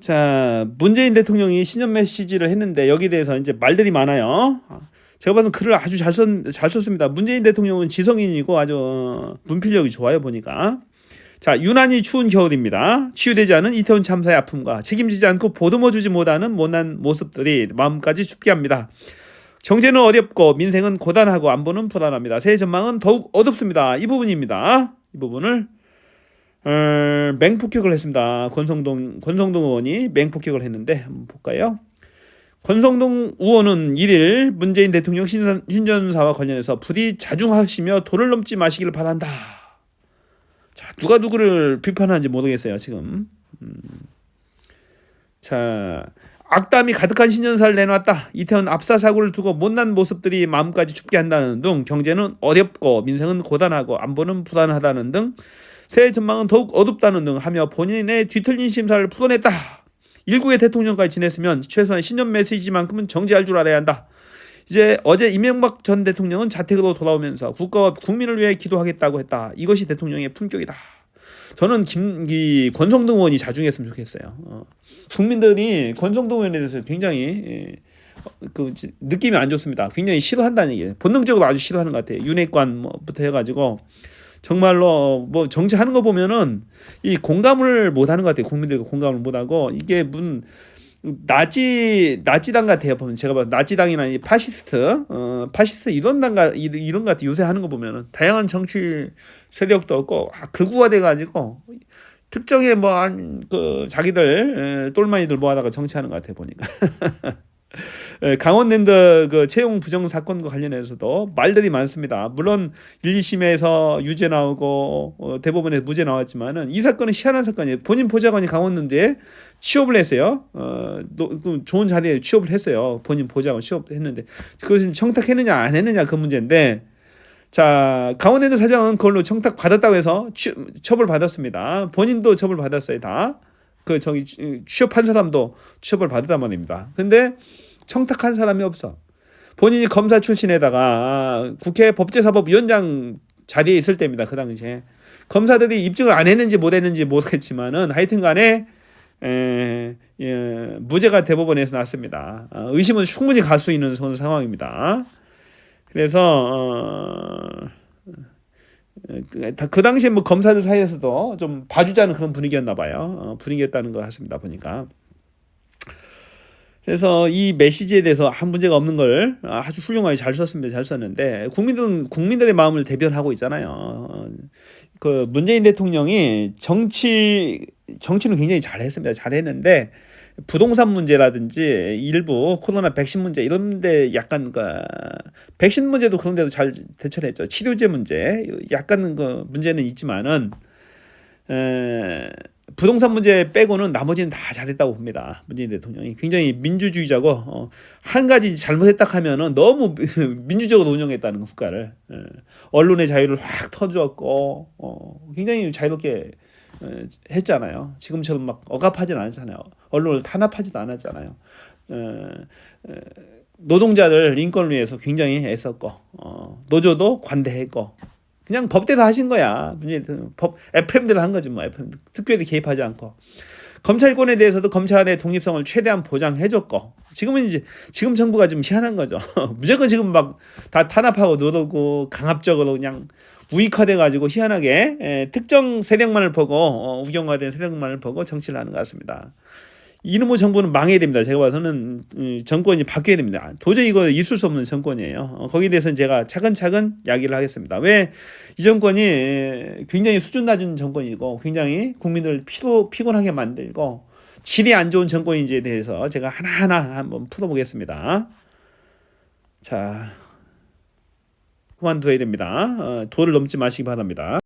자, 문재인 대통령이 신년 메시지를 했는데 여기에 대해서 이제 말들이 많아요. 제가 봐서 글을 아주 잘, 썼, 잘 썼습니다. 문재인 대통령은 지성인이고 아주 어, 문필력이 좋아요 보니까. 자, 유난히 추운 겨울입니다. 치유되지 않은 이태원 참사의 아픔과 책임지지 않고 보듬어 주지 못하는 못난 모습들이 마음까지 춥게 합니다. 경제는 어렵고 민생은 고단하고 안보는 불안합니다. 새해 전망은 더욱 어둡습니다. 이 부분입니다. 이 부분을 어, 맹폭격을 했습니다. 권성동 권성동 의원이 맹폭격을 했는데 한번 볼까요? 권성동 의원은 1일 문재인 대통령 신선, 신전사와 관련해서 부디 자중하시며 도를 넘지 마시기를 바란다. 자 누가 누구를 비판하는지 모르겠어요 지금. 음. 자 악담이 가득한 신년사를 내놨다. 이태원 압사 사고를 두고 못난 모습들이 마음까지 춥게 한다는 등 경제는 어렵고 민생은 고단하고 안보는 불안하다는 등 새해 전망은 더욱 어둡다는 등 하며 본인의 뒤틀린 심사를 풀어냈다. 일국의 대통령까지 지냈으면 최소한 신년 메시지만큼은 정지할 줄 알아야 한다. 이제 어제 이명박 전 대통령은 자택으로 돌아오면서 국가와 국민을 위해 기도하겠다고 했다. 이것이 대통령의 품격이다. 저는 김, 이 권성동 의원이 자중했으면 좋겠어요. 어. 국민들이 권성동 의원에 대해서 굉장히 예, 어, 그 지- 느낌이 안 좋습니다. 굉장히 싫어한다는 얘기예요. 본능적으로 아주 싫어하는 것 같아요. 윤핵관 뭐부터 해가지고 정말로 뭐 정치하는 거 보면은 이 공감을 못 하는 것 같아요. 국민들과 공감을 못 하고 이게 문 나치 나치당 같아요. 보면 제가 봐 나치당이나 이 파시스트 어 파시스트 이런 당가 이- 이런 것 같아 요새 하는 거 보면은 다양한 정치 세력도 없고 아, 극우화 돼 가지고 특정의 뭐그 자기들 에, 똘마니들 모아다가 정치하는 것 같아 보니까. 에, 강원랜드 그 채용 부정 사건과 관련해서도 말들이 많습니다. 물론 1, 2심에서 유죄 나오고 어, 대법원에서 무죄 나왔지만은 이 사건은 희한한 사건이에요. 본인 보좌관이 강원랜드에 취업을 했어요. 어, 노, 그 좋은 자리에 취업을 했어요. 본인 보좌관 취업했는데 그것은 청탁했느냐 안 했느냐 그 문제인데 자 강원랜드 사장은 그걸로 청탁 받았다고 해서 취, 처벌 받았습니다. 본인도 처벌 받았어요 다. 그 저기 취- 취업한 사람도 취업을 받았단 말입니다. 근데 청탁한 사람이 없어. 본인이 검사 출신에다가 아, 국회 법제사법위원장 자리에 있을 때입니다. 그 당시에 검사들이 입증을 안 했는지 못 했는지 모르겠지만은 하여튼간에 에, 예, 무죄가 대법원에서 났습니다. 어, 의심은 충분히 갈 수 있는 상황입니다. 그래서 어, 그, 다- 그 당시에 뭐 검사들 사이에서도 좀 봐주자는 그런 분위기였나 봐요. 어, 분위기였다는 것 같습니다. 보니까. 그래서 이 메시지에 대해서 한 문제가 없는 걸 아주 훌륭하게 잘 썼습니다. 잘 썼는데 국민들은 국민들의 마음을 대변하고 있잖아요. 어, 그 문재인 대통령이 정치 정치는 굉장히 잘했습니다. 잘했는데 부동산 문제라든지 일부 코로나 백신 문제 이런데 약간 그 백신 문제도 그런데도 잘 대처를 했죠. 치료제 문제 약간 그 문제는 있지만은 에, 부동산 문제 빼고는 나머지는 다 잘했다고 봅니다. 문재인 대통령이 굉장히 민주주의자고 어, 한 가지 잘못했다 하면은 너무 민주적으로 운영했다는 거, 국가를 예. 언론의 자유를 확 터주었고 어, 굉장히 자유롭게 에, 했잖아요. 지금처럼 막 억압하진 않았잖아요. 언론을 탄압하지도 않았잖아요. 에, 에, 노동자들 인권을 위해서 굉장히 애썼고 어, 노조도 관대했고 그냥 법대로 하신 거야. 대통령. 법 FM대로 한 거지 뭐 FM 특별히 개입하지 않고 검찰권에 대해서도 검찰의 독립성을 최대한 보장해줬고 지금은 이제 지금 정부가 좀 희한한 거죠. 무조건 지금 막 다 탄압하고 누르고 강압적으로 그냥 우익화돼 가지고 희한하게 에, 특정 세력만을 보고 어, 우경화된 세력만을 보고 정치를 하는 것 같습니다. 이놈의 정부는 망해야 됩니다. 제가 봐서는 음, 정권이 바뀌어야 됩니다. 도저히 이거 있을 수 없는 정권이에요. 어, 거기에 대해서는 제가 차근차근 이야기를 하겠습니다. 왜 이 정권이 에, 굉장히 수준 낮은 정권이고 굉장히 국민을 피로 피곤하게 만들고 질이 안 좋은 정권인지에 대해서 제가 하나하나 한번 풀어보겠습니다. 자, 그만둬야 됩니다. 어, 도를 넘지 마시기 바랍니다.